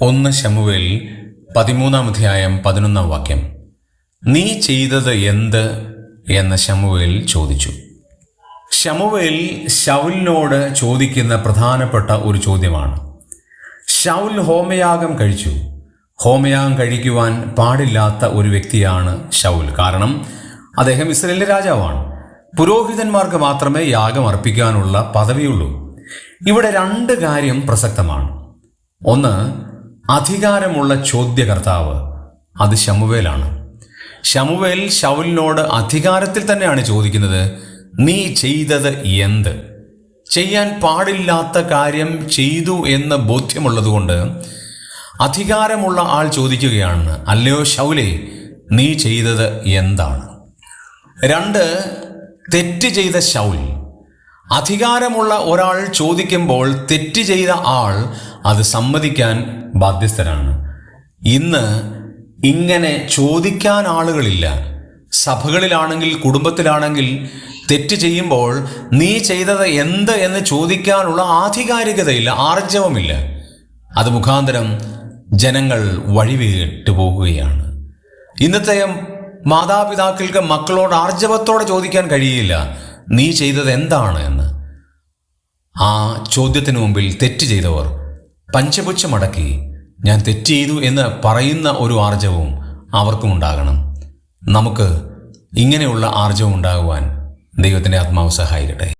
ഒന്ന് ശമുവേൽ പതിമൂന്നാം അധ്യായം പതിനൊന്നാം വാക്യം. നീ ചെയ്തത് എന്ത്? എന്ന് ശമുവേൽ ചോദിച്ചു. ശമുവേൽ ഷൗലിനോട് ചോദിക്കുന്ന പ്രധാനപ്പെട്ട ഒരു ചോദ്യമാണ്. ഷൗൽ ഹോമയാഗം കഴിച്ചു. ഹോമയാഗം കഴിക്കുവാൻ പാടില്ലാത്ത ഒരു വ്യക്തിയാണ് ഷൗൽ കാരണം അദ്ദേഹം ഇസ്രയേലിന്റെ രാജാവാണ്. പുരോഹിതന്മാർക്ക് മാത്രമേ യാഗം അർപ്പിക്കാനുള്ള പദവിയുള്ളൂ. ഇവിടെ രണ്ട് കാര്യം പ്രസക്തമാണ്. ഒന്ന് അധികാരമുള്ള ചോദ്യകർത്താവ് അത് ശമുവേലാണ്. ശമുവേൽ ശൗലിനോട് അധികാരത്തിൽ തന്നെയാണ് ചോദിക്കുന്നത് നീ ചെയ്തത് എന്ത്? ചെയ്യാൻ പാടില്ലാത്ത കാര്യം ചെയ്തു എന്ന് ബോധ്യമുള്ളതുകൊണ്ട് അധികാരമുള്ള ആൾ ചോദിക്കുകയാണ് അല്ലയോ ശൗലേ നീ ചെയ്തത് എന്താണ്? രണ്ട് തെറ്റ് ചെയ്ത ശൗൽ. അധികാരമുള്ള ഒരാൾ ചോദിക്കുമ്പോൾ തെറ്റ് ചെയ്ത ആൾ അത് സമ്മതിക്കാൻ ബാധ്യസ്ഥരാണ്. ഇന്ന് ഇങ്ങനെ ചോദിക്കാൻ ആളുകളില്ല. സഭകളിലാണെങ്കിൽ കുടുംബത്തിലാണെങ്കിൽ തെറ്റ് ചെയ്യുമ്പോൾ നീ ചെയ്തത് എന്ത് എന്ന് ചോദിക്കാനുള്ള ആധികാരികതയില്ല ആർജവമില്ല. അത് മുഖാന്തരം ജനങ്ങൾ വഴിവിട്ടു പോകുകയാണ്. ഇന്നത്തെ മാതാപിതാക്കൾക്ക് മക്കളോട് ആർജവത്തോടെ ചോദിക്കാൻ കഴിയില്ല നീ ചെയ്തത് എന്താണ്? എന്ന്. ആ ചോദ്യത്തിന് മുമ്പിൽ തെറ്റ് ചെയ്തവർ പഞ്ചപുച്ഛമടക്കി ഞാൻ തെറ്റ് ചെയ്തു എന്ന് പറയുന്ന ഒരു ആർജവും അവർക്കും ഉണ്ടാകണം നമുക്ക് ഇങ്ങനെയുള്ള ആർജവം ഉണ്ടാകുവാൻ ദൈവത്തിന്റെ ആത്മാവ് സഹായിക്കട്ടെ.